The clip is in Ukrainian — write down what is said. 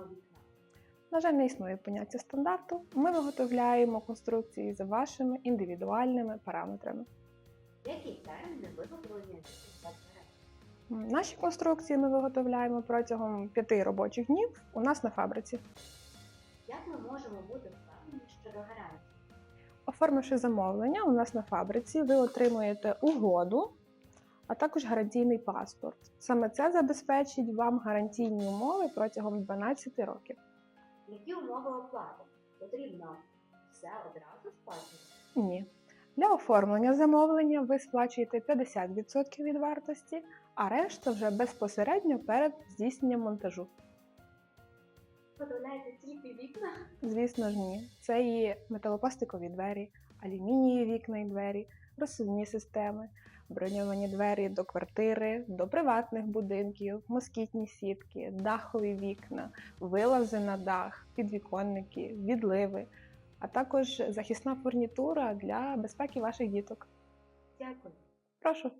стандартного вікна? На жаль, не існує поняття стандарту. Ми виготовляємо конструкції за вашими індивідуальними параметрами. Які терміни виготовлення вікон та дверей? Наші конструкції ми виготовляємо протягом п'яти робочих днів у нас на фабриці. Як ми можемо бути впевнені щодо гарантії? Оформивши замовлення у нас на фабриці, ви отримуєте угоду, а також гарантійний паспорт. Саме це забезпечить вам гарантійні умови протягом 12 років. Які умови оплати? Потрібно все одразу сплачувати? Ні. Для оформлення замовлення ви сплачуєте 50% від вартості, а решта вже безпосередньо перед здійсненням монтажу. Виготовляєте тільки вікна? Звісно ж, ні. Це і металопластикові двері, алюмінієві вікна і двері, розсувні системи, броньовані двері до квартири, до приватних будинків, москітні сітки, дахові вікна, вилази на дах, підвіконники, відливи, а також захисна фурнітура для безпеки ваших діток. Дякую. Прошу.